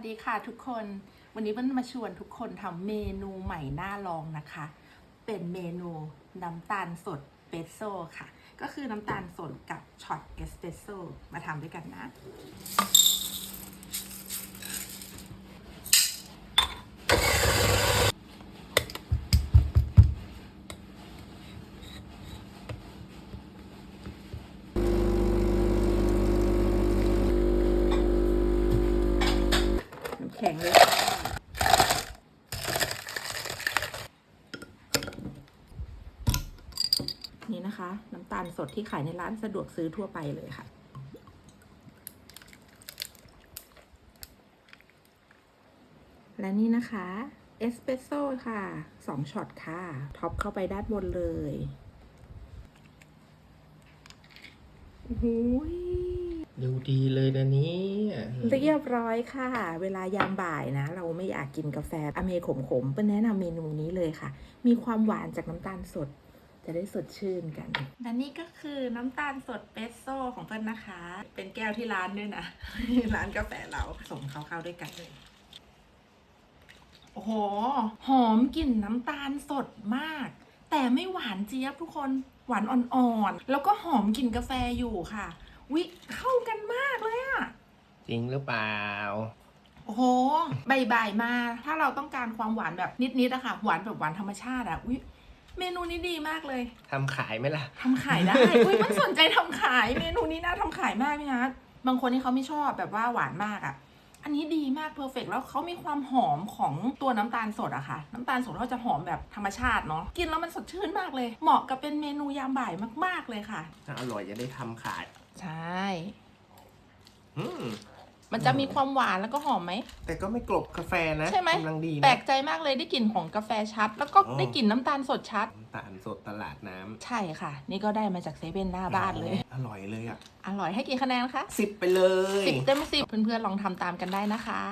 วัสดีค่ะทุกคน วันนี้เปิ้ลมาชวนทุกคนทำเมนูใหม่น่าลองนะคะ เป็นเมนูน้ำตาลสดเปสโซ่ค่ะ ก็คือน้ำตาลสดกับช็อตเอสเปสโซ่มาทำด้วยกันนะ แข็งเลยนี่นะคะ น้ำตาลสดที่ขายในร้านสะดวกซื้อทั่วไปเลยค่ะ และนี่นะคะ เอสเปรสโซ่ค่ะสองช็อตค่ะ ท็อปเข้าไปด้านบนเลยโอ้ย ดูดีเลยนะเนี่ยเรียบร้อยค่ะ เวลายามบ่ายนะ เราไม่อยากกินกาแฟอเมขมๆเป็นแนะนำเมนูนี้เลยค่ะ มีความหวานจากน้ำตาลสด จะได้สดชื่นกัน และนี่ก็คือน้ำตาลสดเปสโซ่ของเปิ้ลนะคะ เป็นแก้วที่ร้านด้วยนะ ร้านกาแฟเราส่งเขาเข้าด้วยกันเลยโอ้โห หอมกลิ่นน้ำตาลสดมาก แต่ไม่หวานเจี๊ยบทุกคนหวานอ่อนๆ แล้วก็หอมกลิ่นกาแฟอยู่ค่ะ วิเข้ากันมากเลยอะจริงหรือเปล่า โอ้โหบ่ายๆมา ถ้าเราต้องการความหวานแบบนิดๆอะค่ะ หวานแบบหวานธรรมชาติอะอุ้ยเมนูนี้ดีมากเลย ทำขายไหมล่ะ ทำขายได้ อุ้ยมันสนใจทำขาย เมนูนี้น่าทำขายมากพี่นัทบางคนที่เขาไม่ชอบแบบว่าหวานมากอะอันนี้ดีมากเพอร์เฟกแล้วเขามีความหอมของตัวน้ำตาลสดอะค่ะ น้ำตาลสดเขาจะหอมแบบธรรมชาติเนาะ กินแล้วมันสดชื่นมากเลย เหมาะกับเป็นเมนูยามบ่ายมากๆเลยค่ะ ถ้าอร่อยจะได้ทำขาย ใช่ อืมมันจะมีความหวานแล้วก็หอมไหม แต่ก็ไม่กลบกาแฟนะใช่ไหมกำลังดีนะ แปลกใจมากเลยได้กลิ่นของกาแฟชัด แล้วก็อ๋อ ได้กลิ่นน้ำตาลสดชัด น้ำตาลสดตลาดน้ำใช่ค่ะ นี่ก็ได้มาจากเซเว่นหน้าบ้านเลย อร่อยเลยอะอร่อยให้กี่คะแนนคะสิบไปเลย สิบเต็มสิบเพื่อนๆลองทำตามกันได้นะคะ